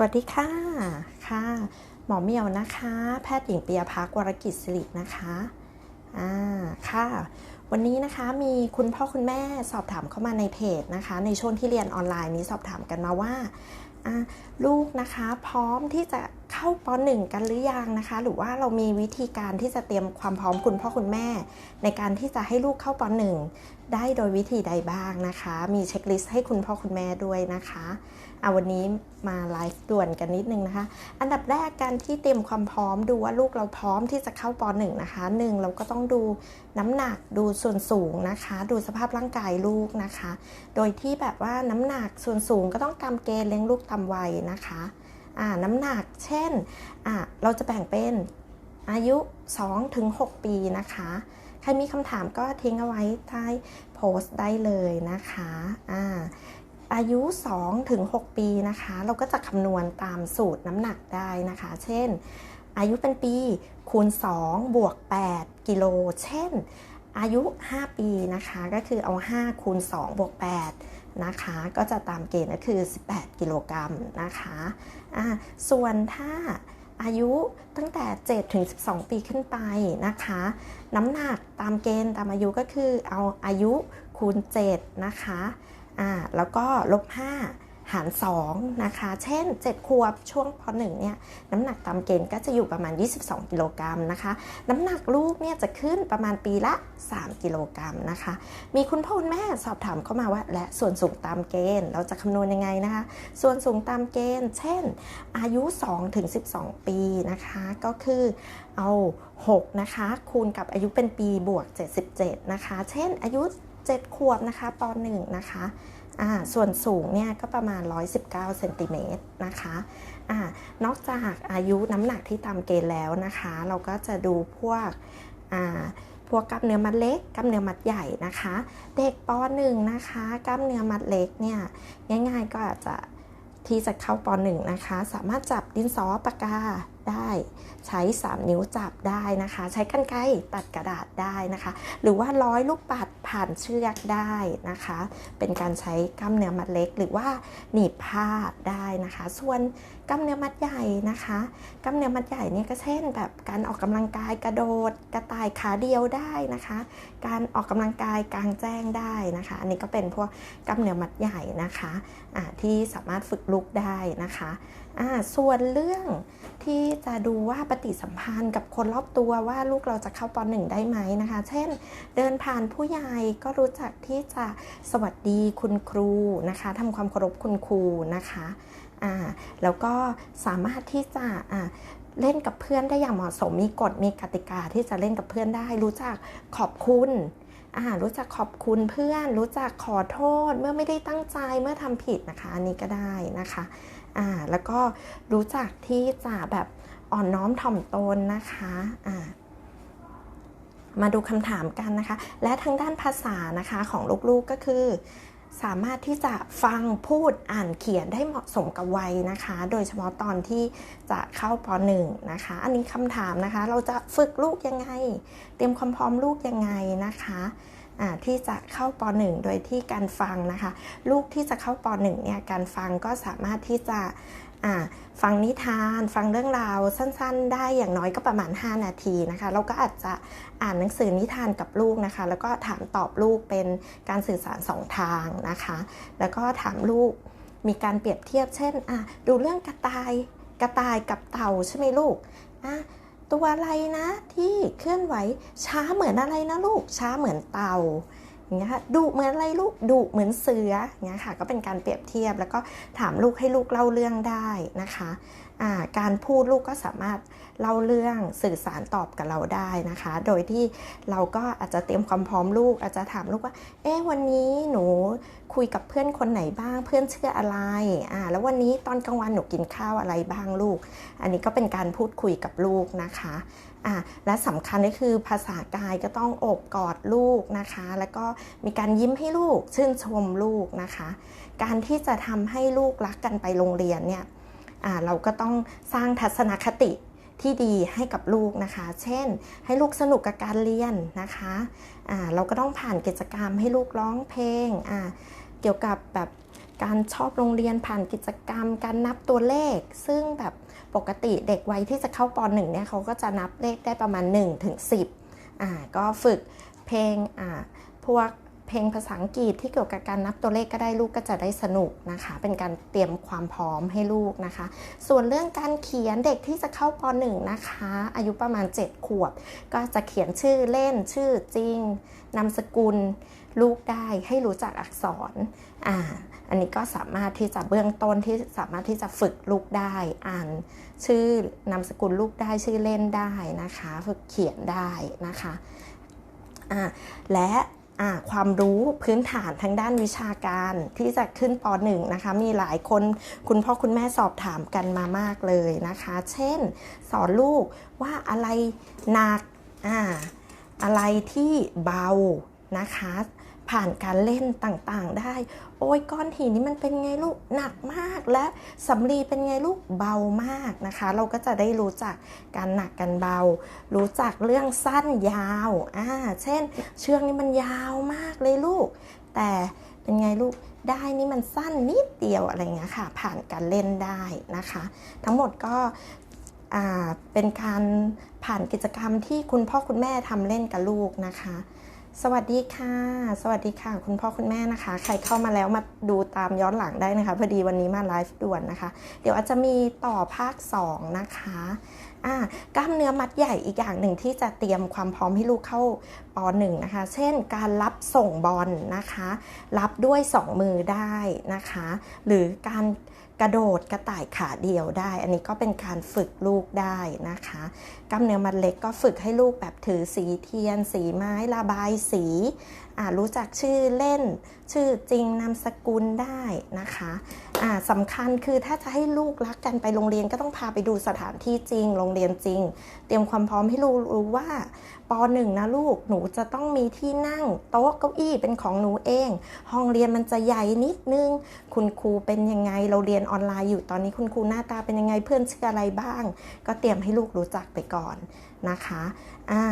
สวัสดีค่ะ ค่ะ หมอเมียวนะคะ แพทย์หญิงปียภักวรกิจสิรินะคะ อ่า ค่ะ วันนี้นะคะมีคุณพ่อคุณแม่สอบถามเข้ามาในเพจนะคะ ในช่วงที่เรียนออนไลน์นี้สอบถามกันมาว่า ลูกนะคะ พร้อมที่จะ เข้าป .1 กันหรือยังนะคะ หรือว่าเรามีวิธีการที่จะเตรียมความพร้อมคุณพ่อคุณแม่ ในการที่จะให้ลูกเข้าป .1 ได้โดยวิธีใดบ้างนะคะ มีเช็คลิสต์ให้คุณพ่อคุณแม่ด้วยนะคะเอาวันนี้มาไลฟ์ด่วนกันนิดนึงนะคะ อันดับแรกการที่เตรียมความพร้อมดูว่าลูกเราพร้อมที่จะเข้าป .1 นะคะหนึ่งเราก็ต้องดูน้ำหนักดูส่วนสูงนะคะ ดูสภาพร่างกายลูกนะคะ โดยที่แบบว่าน้ำหนักส่วนสูงก็ต้องตามเกณฑ์เลี้ยงลูกตามวัยนะคะ น้ำหนัก เช่น เราจะแบ่งเป็นอายุ 2-6 ปีนะคะ ใครมีคำถามก็ทิ้งเอาไว้ใต้โพสต์ได้เลยนะคะอ่าอายุ 2-6 ปีนะคะ เราก็จะคำนวณตามสูตรน้ำหนักได้นะคะ เช่น อายุเป็นปีคูณ 2 บวก 8 กิโล เช่น อายุ 5 ปีนะคะ ก็คือเอา 5 คูณ 2 บวก 8 นะคะ ก็จะตามเกณฑ์ก็คือ 18 กิโลกรัมนะคะะส่วนถ้าอายุตั้งแต่ 7 ถึง 12 ปีขึ้นไปนะคะ น้ำหนักตามเกณฑ์ตามอายุก็คือเอาอายุคูณ 7 นะคะ อ่า แล้วก็ลบ 5 หาร2นะคะ เช่น7ขวบช่วงป .1 เนี่ยน้ำหนักตามเกณฑ์ก็จะอยู่ประมาณ 22 กิโลกรัมนะคะ น้ำหนักลูกเนี่ยจะขึ้นประมาณปีละ 3 กิโลกรัมนะคะ มีคุณพ่อคุณแม่สอบถามเข้ามาว่า และส่วนสูงตามเกณฑ์เราจะคำนวณยังไงนะคะ ส่วนสูงตามเกณฑ์ เช่น อายุ2ถึง12 ปีนะคะก็คือเอา6นะคะคูณกับอายุเป็นปีบวก 77 นะคะ เช่นอายุ 7 ขวบนะคะป .1 นะคะ ส่วนสูงเนี่ยก็ประมาณ 119เซนติเมตรนะคะอนอกจากอายุน้ำหนักที่ตามเกณฑ์แล้วนะคะ เราก็จะดูพวกพวกกล้ามเนื้อมัดเล็กกล้ามเนื้อมัดใหญ่นะคะ เด็กป .1 นะคะกล้ามเนื้อมัดเล็กเนี่ยง่าย ๆ ก็อาจจะที่จะเข้าป .1 นะคะ สามารถจับดินสอปากกา ได้ ใช้ 3 นิ้วจับได้นะคะ ใช้กันไกรตัดกระดาษได้นะคะ หรือว่าร้อยลูกปัดผ่านเชือกได้นะคะ เป็นการใช้กล้ามเนื้อมัดเล็ก หรือว่าหนีบผ้าได้นะคะ ส่วนกล้ามเนื้อมัดใหญ่นะคะกล้ามเนื้อมัดใหญ่เนี่ยก็เช่น แบบการออกกำลังกายกระโดดกระต่ายขาเดียวได้นะคะ การออกกำลังกายกลางแจ้งได้นะคะ อันนี้ก็เป็นพวกกล้ามเนื้อมัดใหญ่นะคะะที่สามารถฝึกลุกได้นะคะส่วนเรื่องที่จะดูว่าปฏิสัมพันธ์กับคนรอบตัวว่าลูกเราจะเข้าป .1 ได้ไหมนะคะ เช่น เดินผ่านผู้ใหญ่ก็รู้จักที่จะสวัสดีคุณครูนะคะทำความเคารพคุณครูนะคะอ่าแล้วก็สามารถที่จะอ่าเล่นกับเพื่อนได้อย่างเหมาะสมมีกฎมีกติกาที่จะเล่นกับเพื่อนได้ รู้จักขอบคุณอารู้จักขอบคุณเพื่อน รู้จักขอโทษเมื่อไม่ได้ตั้งใจเมื่อทำผิดนะคะอันนี้ก็ได้นะคะอ่าแล้วก็รู้จักที่จะแบบ อ่อนน้อมถ่อมตนนะคะอ่ามาดูคำถามกันนะคะ และทางด้านภาษานะคะของลูกๆก็คือ สามารถที่จะฟังพูดอ่านเขียนได้เหมาะสมกับวัยนะคะ โดยเฉพาะตอนที่จะเข้าป .1 นะคะ อันนี้คำถามนะคะ เราจะฝึกลูกยังไง เตรียมความพร้อมลูกยังไงนะคะที่จะเข้าป .1 โดยที่การฟังนะคะ ลูกที่จะเข้าป .1 เนี่ยการฟังก็สามารถที่จะ ฟังนิทานฟังเรื่องราวสั้นๆ ได้อย่างน้อยก็ประมาณ 5 นาทีนะคะเราก็อาจจะอ่านหนังสือนิทานกับลูกนะคะ แล้วก็ถามตอบลูกเป็นการสื่อสารสองทางนะคะ แล้วก็ถามลูกมีการเปรียบเทียบเช่นดูเรื่องกระต่ายกระต่ายกับเต่าใช่ไหมลูกตัวอะไรนะที่เคลื่อนไหวช้าเหมือนอะไรนะลูกช้าเหมือนเต่า อย่างเงี้ยค่ะดุเหมือนอะไรลูกดุเหมือนเสืออย่างเงี้ยค่ะ ก็เป็นการเปรียบเทียบแล้วก็ถามลูกให้ลูกเล่าเรื่องได้นะคะ การพูดลูกก็สามารถเล่าเรื่องสื่อสารตอบกับเราได้นะคะ โดยที่เราก็อาจจะเตรียมความพร้อมลูก อาจจะถามลูกว่า เอ๊ะวันนี้หนูคุยกับเพื่อนคนไหนบ้าง เพื่อนเชื่ออะไรอ่าแล้ววันนี้ตอนกลางวันหนูกินข้าวอะไรบ้างลูก อันนี้ก็เป็นการพูดคุยกับลูกนะคะอ่าและสำคัญก็คือภาษากายก็ต้องอบกอดลูกนะคะ แล้วก็มีการยิ้มให้ลูกชื่นชมลูกนะคะ การที่จะทำให้ลูกรักกันไปโรงเรียนเนี่ย เราก็ต้องสร้างทัศนคติที่ดีให้กับลูกนะคะ เช่น ให้ลูกสนุกกับการเรียนนะคะะเราก็ต้องผ่านกิจกรรมให้ลูกร้องเพลง เกี่ยวกับแบบการชอบโรงเรียนผ่านกิจกรรม การนับตัวเลข ซึ่งแบบปกติเด็กวัยที่จะเข้าป .1 เนี่ยเขาก็จะนับเลขได้ประมาณ1ถึง10อ่าก็ฝึกเพลงอ่าพวก เพลงภาษาอังกฤษที่เกี่ยวกับการนับตัวเลขก็ได้ลูกก็จะได้สนุกนะคะ เป็นการเตรียมความพร้อมให้ลูกนะคะ ส่วนเรื่องการเขียนเด็กที่จะเข้าป .1 นะคะ อายุประมาณ 7 ขวบ ก็จะเขียนชื่อเล่นชื่อจริงนามสกุลลูกได้ให้รู้จักอักษรอ่าอันนี้ก็สามารถที่จะเบื้องต้นที่สามารถที่จะฝึกลูกได้อ่านชื่อนามสกุลลูกได้ชื่อเล่นได้นะคะ ฝึกเขียนได้นะคะและ ความรู้พื้นฐานทางด้านวิชาการที่จะขึ้นป .1 นะคะ มีหลายคนคุณพ่อคุณแม่สอบถามกันมามากเลยนะคะ เช่น สอนลูกว่าอะไรหนักอ่าอะไรที่เบานะคะ ผ่านการเล่นต่างๆได้ โอ้ยก้อนหินนี่มันเป็นไงลูกหนักมากและสำลีเป็นไงลูกเบามากนะคะ เราก็จะได้รู้จักการหนักกันเบา รู้จักเรื่องสั้นยาวอ่าเช่น เชือกนี่มันยาวมากเลยลูก แต่เป็นไงลูกได้นี่มันสั้นนิดเดียวอะไรเงี้ยค่ะ ผ่านการเล่นได้นะคะ ทั้งหมดก็อ่าเป็นการผ่านกิจกรรมที่คุณพ่อคุณแม่ทำเล่นกับลูกนะคะ สวัสดีค่ะ สวัสดีค่ะ คุณพ่อคุณแม่นะคะ ใครเข้ามาแล้วมาดูตามย้อนหลังได้นะคะพอดีวันนี้มาไลฟ์ด่วนนะคะ เดี๋ยวอาจจะมีต่อภาค 2 นะคะอ่ากล้ามเนื้อมัดใหญ่อีกอย่างหนึ่งที่จะเตรียมความพร้อมให้ลูกเข้าป .1 นะคะ เช่นการรับส่งบอลนะคะ รับด้วย 2 มือได้นะคะ หรือการ กระโดดกระต่ายขาเดียวได้ อันนี้ก็เป็นการฝึกลูกได้นะคะกล้ามเนื้อมัดเล็กก็ฝึกให้ลูกแบบถือสีเทียน สีไม้ระบายสี รู้จักชื่อเล่น ชื่อจริงนามสกุลได้นะคะอ่าสำคัญคือถ้าจะให้ลูกรักกันไปโรงเรียนก็ต้องพาไปดูสถานที่จริง โรงเรียนจริง เตรียมความพร้อมให้ลูกรู้ว่าป .1 นะลูกหนูจะต้องมีที่นั่ง โต๊ะเก้าอี้เป็นของหนูเอง ห้องเรียนมันจะใหญ่นิดนึง คุณครูเป็นยังไงเราเรียนออนไลน์อยู่ตอนนี้คุณครูหน้าตาเป็นยังไงเพื่อนชื่ออะไรบ้าง ก็เตรียมให้ลูกรู้จักไปก่อนนะคะอ่า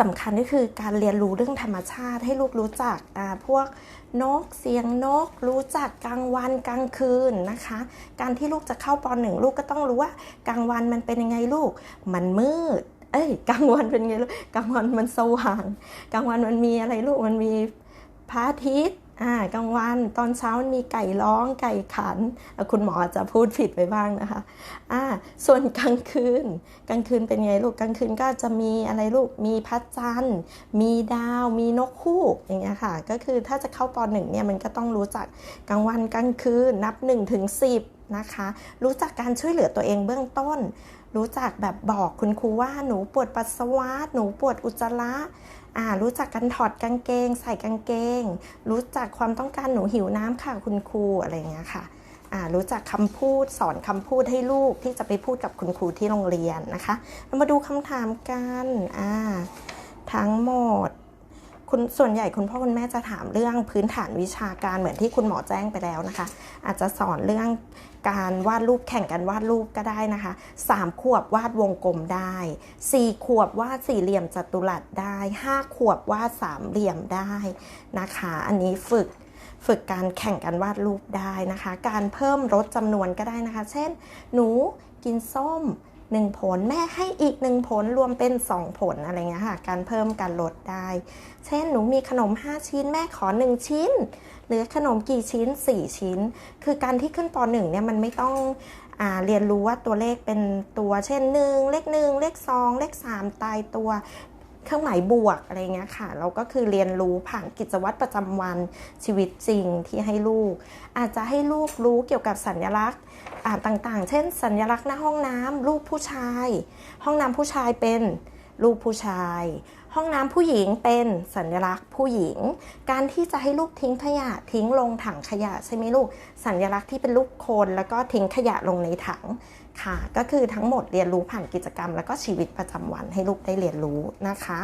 สำคัญก็คือการเรียนรู้เรื่องธรรมชาติให้ลูกรู้จักพวกนกเสียงนก รู้จักกลางวันกลางคืนนะคะ การที่ลูกจะเข้าปหนึ่งลูกก็ต้องรู้ว่ากลางวันมันเป็นยังไงลูก มันมืด เอ้ยกลางวันเป็นไงลูกกลางวันมันสว่าง กลางวันมันมีอะไรลูกมันมีพระอาทิตย์ กลางวันตอนเช้ามีไก่ร้องไก่ขัน คุณหมออาจจะพูดผิดไปบ้างนะคะอ่าส่วนกลางคืน กลางคืนเป็นไงลูกกลางคืนก็จะมีอะไรลูกมีพระจันทร์ มีดาว มีนกคู่อย่างเงี้ยค่ะ ก็คือถ้าจะเข้าปหนึ่งเนี่ยมันก็ต้องรู้จักกลางวันกลางคืนนับ1ถึง10 นะคะ รู้จักการช่วยเหลือตัวเองเบื้องต้น รู้จักแบบบอกคุณครูว่าหนูปวดปัสสาวะ หนูปวดอุจจาระอ่ารู้จักกันถอดกางเกง ใส่กางเกง รู้จักความต้องการหนูหิวน้ำค่ะคุณครูอะไรเงี้ยค่ะอ่ารู้จักคำพูดสอนคำพูดให้ลูกที่จะไปพูดกับคุณครูที่โรงเรียนนะคะ เรามาดูคำถามกันอ่าทั้งหมด คุณส่วนใหญ่คุณพ่อคุณแม่จะถามเรื่องพื้นฐานวิชาการเหมือนที่คุณหมอแจ้งไปแล้วนะคะ อาจจะสอนเรื่องการวาดรูปแข่งกันวาดรูปก็ได้นะคะ 3 ขวบวาดวงกลมได้ 4 ขวบวาดสี่เหลี่ยมจัตุรัสได้ 5 ขวบวาดสามเหลี่ยมได้นะคะ อันนี้ฝึกฝึกการแข่งกันวาดรูปได้นะคะ การเพิ่มลดจำนวนก็ได้นะคะ เช่น หนูกินส้ม 1 ผล แม่ให้อีก 1 ผลรวมเป็น 2 ผลอะไรเงี้ยค่ะ การเพิ่มการลดได้ เช่นหนูมีขนม 5 ชิ้นแม่ขอ 1 ชิ้นเหลือขนมกี่ชิ้น 4 ชิ้น คือการที่ขึ้นป .1 เนี่ยมันไม่ต้องอเรียนรู้ว่าตัวเลขเป็นตัวเช่น 1 เลข 1 เลข 2 เลข 3 ตายตัว เครื่องหมายบวกอะไรเงี้ยค่ะเราก็คือเรียนรู้ผ่านกิจวัตรประจำวันชีวิตจริงที่ให้ลูก อาจจะให้ลูกรู้เกี่ยวกับสัญลักษณ์อ่าต่างๆ เช่น สัญลักษณ์หน้าห้องน้ำรูปผู้ชาย ห้องน้ำผู้ชายเป็นรูปผู้ชาย ห้องน้ำผู้หญิงเป็นสัญลักษณ์ผู้หญิง การที่จะให้ลูกทิ้งขยะทิ้งลงถังขยะใช่ไหมลูก สัญลักษณ์ที่เป็นรูปคนแล้วก็ทิ้งขยะลงในถังค่ะ ก็คือทั้งหมดเรียนรู้ผ่านกิจกรรม แล้วก็ชีวิตประจำวันให้ลูกได้เรียนรู้นะคะ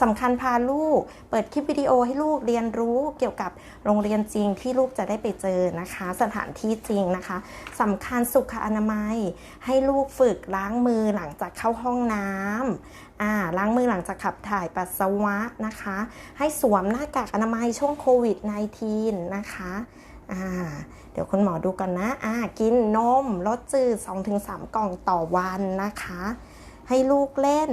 สำคัญพาลูก เปิดคลิปวิดีโอให้ลูกเรียนรู้เกี่ยวกับโรงเรียนจริงที่ลูกจะได้ไปเจอนะคะ สถานที่จริงนะคะสำคัญสุขอนามัย ให้ลูกฝึกล้างมือหลังจากเข้าห้องน้ำ อ่าล้างมือหลังจากขับถ่ายปัสสาวะนะคะ ให้สวมหน้ากากอนามัยช่วงโควิด -19 นะคะอ่าเดี๋ยวคุณหมอดูก่อนนะอ่ากินนมรสจืด 2-3 กล่องต่อวันนะคะ ให้ลูกเล่น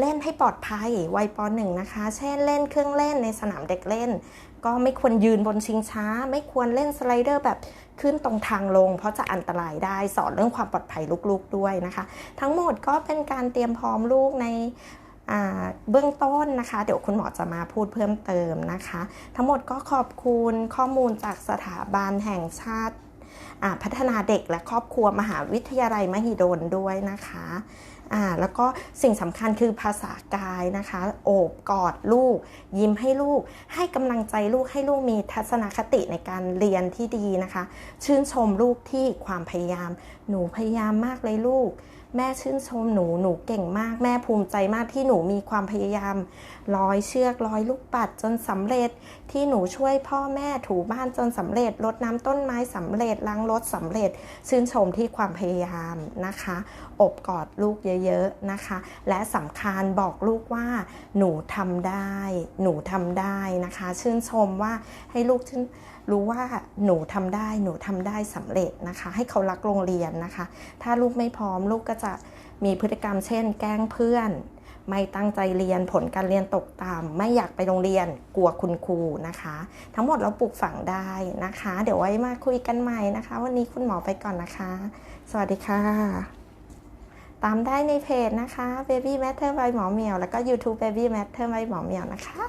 เล่นให้ปลอดภัยวัยปหนึ่งนะคะ เช่นเล่นเครื่องเล่นในสนามเด็กเล่น ก็ไม่ควรยืนบนชิงช้า ไม่ควรเล่นสไลเดอร์แบบขึ้นตรงทางลง เพราะจะอันตรายได้สอนเรื่องความปลอดภัยลูกๆด้วยนะคะ ทั้งหมดก็เป็นการเตรียมพร้อมลูกในเบื้องต้นนะคะ เดี๋ยวคุณหมอจะมาพูดเพิ่มเติมนะคะ ทั้งหมดก็ขอบคุณข้อมูลจากสถาบันแห่งชาติพัฒนาเด็กและครอบครัวมหาวิทยาลัยมหิดลด้วยนะคะ อ่าแล้วก็สิ่งสำคัญคือภาษากายนะคะ โอบกอดลูก ยิ้มให้ลูก ให้กำลังใจลูกให้ลูกมีทัศนคติในการเรียนที่ดีนะคะ ชื่นชมลูกที่ความพยายาม หนูพยายามมากเลยลูก แม่ชื่นชมหนูหนูเก่งมาก แม่ภูมิใจมากที่หนูมีความพยายามร้อยเชือกร้อยลูกปัดจนสำเร็จที่หนูช่วยพ่อแม่ถูบ้านจนสำเร็จรดน้ำต้นไม้สำเร็จล้างรถสำเร็จ ชื่นชมที่ความพยายามนะคะ อบกอดลูกเยอะๆนะคะ และสำคัญบอกลูกว่า หนูทำได้ หนูทำได้นะคะ ชื่นชมว่าให้ลูกชื่น รู้ว่าหนูทำได้หนูทำได้สำเร็จนะคะ ให้เขารักโรงเรียนนะคะ ถ้าลูกไม่พร้อมลูกก็จะมีพฤติกรรมเช่น แกล้งเพื่อน ไม่ตั้งใจเรียนผลการเรียนตกต่ำไม่อยากไปโรงเรียนกลัวคุณครูนะคะ ทั้งหมดเราปลูกฝังได้นะคะ เดี๋ยวไว้มาคุยกันใหม่นะคะ วันนี้คุณหมอไปก่อนนะคะ สวัสดีค่ะ ตามได้ในเพจนะคะ Baby Matter by หมอเหมียว แล้วก็ YouTube Baby Matter by หมอเหมียวนะคะ